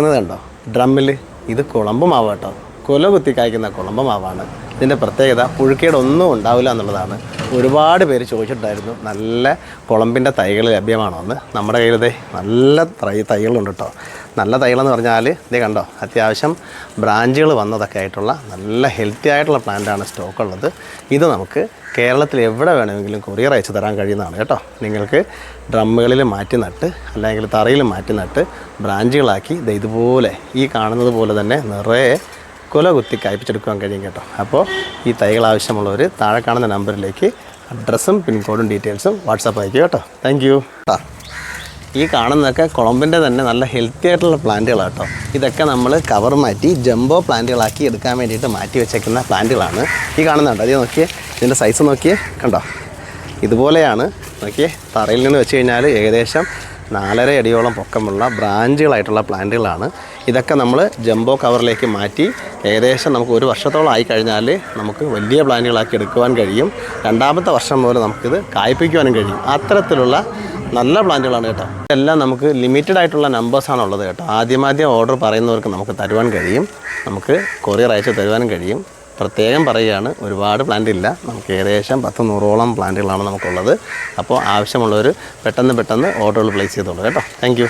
കിടക്കുന്നത് കണ്ടോ? ഡ്രമ്മിൽ ഇത് കുളമ്പ് മാവ് കേട്ടോ. കുല കുത്തി കായ്ക്കുന്ന കുളമ്പ മാവാണ് ഇതിന്റെ പ്രത്യേകത പുഴുക്കേട് ഒന്നും ഉണ്ടാവില്ല എന്നുള്ളതാണ്. ഒരുപാട് പേര് ചോദിച്ചിട്ടുണ്ടായിരുന്നു നല്ല കുളമ്പിന്റെ തൈകൾ ലഭ്യമാണോ എന്ന്. നമ്മുടെ കയ്യിലതേ നല്ല തൈ തൈകളുണ്ട് കേട്ടോ നല്ല തൈകളെന്ന് പറഞ്ഞാൽ ഇത് കണ്ടോ അത്യാവശ്യം ബ്രാഞ്ചുകൾ വന്നതൊക്കെ ആയിട്ടുള്ള നല്ല ഹെൽത്തി ആയിട്ടുള്ള പ്ലാന്റാണ് സ്റ്റോക്ക് ഉള്ളത് ഇത് നമുക്ക് കേരളത്തിൽ എവിടെ വേണമെങ്കിലും കൊറിയർ അയച്ചു തരാൻ കഴിയുന്നതാണ് കേട്ടോ. നിങ്ങൾക്ക് ഡ്രമ്മുകളിൽ മാറ്റി നട്ട് അല്ലെങ്കിൽ തറയിൽ മാറ്റി നട്ട് ബ്രാഞ്ചുകളാക്കി ഇതുപോലെ ഈ കാണുന്നത് പോലെ തന്നെ നിറയെ കുല കുത്തി കായ്പിച്ചെടുക്കാൻ കഴിയും കേട്ടോ. അപ്പോൾ ഈ തൈകൾ ആവശ്യമുള്ളവർ താഴെ കാണുന്ന നമ്പറിലേക്ക് അഡ്രസ്സും പിൻകോഡും ഡീറ്റെയിൽസും വാട്സാപ്പ് അയക്കുക കേട്ടോ. താങ്ക് യു ഈ കാണുന്നതൊക്കെ കുളമ്പിന്റെ തന്നെ നല്ല ഹെൽത്തി ആയിട്ടുള്ള പ്ലാന്റുകളാണ് കേട്ടോ ഇതൊക്കെ നമ്മൾ കവർ മാറ്റി ജംബോ പ്ലാന്റുകളാക്കി എടുക്കാൻ വേണ്ടിയിട്ട് മാറ്റി വെച്ചേക്കുന്ന പ്ലാന്റുകളാണ് ഈ കാണുന്നുണ്ട് അത് നോക്കിയേ. ഇതിന്റെ സൈസ് നോക്കിയേ. കണ്ടോ? ഇതുപോലെയാണ്. നോക്കിയേ. തറയിൽ നിന്ന് വെച്ച് കഴിഞ്ഞാൽ ഏകദേശം നാലര അടിയോളം പൊക്കമുള്ള ബ്രാഞ്ചുകളായിട്ടുള്ള പ്ലാന്റുകളാണ്. ഇതൊക്കെ നമ്മൾ ജംബോ കവറിലേക്ക് മാറ്റി ഏകദേശം നമുക്ക് ഒരു വർഷത്തോളം ആയി കഴിഞ്ഞാൽ നമുക്ക് വലിയ പ്ലാന്റുകളാക്കി എടുക്കുവാൻ കഴിയും. രണ്ടാമത്തെ വർഷം മുതൽ നമുക്കിത് കായ്പ്പിക്കുവാനും കഴിയും. അത്തരത്തിലുള്ള നല്ല പ്ലാന്റുകളാണ് കേട്ടോ. ഇതെല്ലാം നമുക്ക് ലിമിറ്റഡ് ആയിട്ടുള്ള നമ്പേഴ്സാണ് ഉള്ളത് കേട്ടോ. ആദ്യമാദ്യം ഓർഡർ പറയുന്നവർക്ക് നമുക്ക് തരുവാൻ കഴിയും. നമുക്ക് കൊറിയർ അയച്ച് തരുവാനും കഴിയും. പ്രത്യേകം പറയുകയാണ് ഒരുപാട് പ്ലാന്റ് ഇല്ല. നമുക്ക് ഏകദേശം പത്ത് നൂറോളം പ്ലാന്റുകളാണ് നമുക്കുള്ളത്. അപ്പോൾ ആവശ്യമുള്ളവർ പെട്ടെന്ന് പെട്ടെന്ന് ഓർഡറുകൾ പ്ലേസ് ചെയ്തോളൂ കേട്ടോ. താങ്ക്